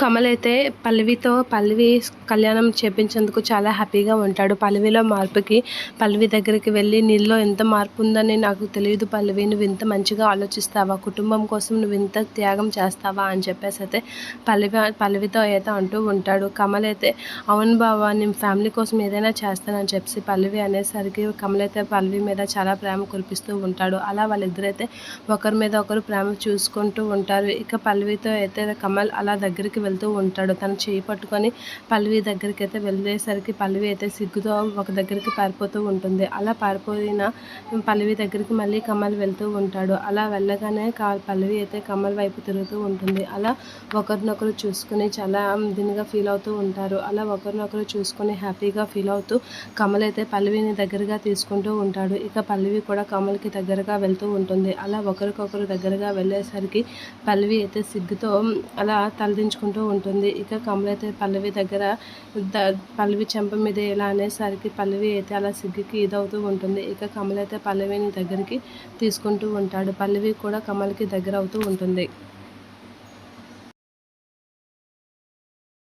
కమల్ అయితే పల్లవితో పల్లవి కళ్యాణం చేపించేందుకు చాలా హ్యాపీగా ఉంటాడు. పల్లవిలో మార్పుకి పల్లవి దగ్గరికి వెళ్ళి నీలో ఎంత మార్పు ఉందని నాకు తెలియదు పల్లవి. నువ్వు ఇంత మంచిగా ఆలోచిస్తావా? కుటుంబం కోసం నువ్వు ఇంత త్యాగం చేస్తావా? అని చెప్పేసి అయితే పల్లవి పల్లవితో అయితే అంటూ ఉంటాడు. కమల్ అయితే అవును బావా నేను ఫ్యామిలీ కోసం ఏదైనా చేస్తానని చెప్పి పల్లవి అనేసరికి కమల్ అయితే పల్లవి మీద చాలా ప్రేమ కురిపిస్తూ ఉంటాడు. అలా వాళ్ళిద్దరైతే ఒకరి మీద ఒకరు ప్రేమ చూసుకుంటూ ఉంటారు. ఇక పల్లవితో అయితే కమల్ అలా దగ్గరికి వెళ్తూ ఉంటాడు. తను చేయి పట్టుకొని పల్లవి దగ్గరికి అయితే వెళ్ళేసరికి పల్లవి అయితే సిగ్గుతో ఒక దగ్గరికి పారిపోతూ ఉంటుంది. అలా పారిపోయిన పల్లవి దగ్గరికి మళ్ళీ కమల్ వెళ్తూ ఉంటాడు. అలా వెళ్ళగానే పల్లవి అయితే కమల్ వైపు తిరుగుతూ ఉంటుంది. అలా ఒకరినొకరు చూసుకుని చాలా దీనిగా ఫీల్ అవుతూ ఉంటారు. అలా ఒకరినొకరు చూసుకొని హ్యాపీగా ఫీల్ అవుతూ కమల్ అయితే పల్లవిని దగ్గరగా తీసుకుంటూ ఉంటాడు. ఇక పల్లవి కూడా కమల్కి దగ్గరగా వెళ్తూ ఉంటుంది. అలా ఒకరికొకరు దగ్గరగా వెళ్ళేసరికి పల్లవి అయితే సిగ్గుతో అలా తలదించుకుంటూ ఉంటుంది. ఇక కమలైతే అయితే పల్లవి దగ్గర ద పల్లవి చెంప మీద ఇలా అనేసరికి పల్లవి అయితే అలా సిగ్గుకి ఇదవుతూ ఉంటుంది. ఇక కమలైతే అయితే పల్లవిని దగ్గరికి తీసుకుంటూ ఉంటాడు. పల్లవి కూడా కమల్కి దగ్గర అవుతూ ఉంటుంది.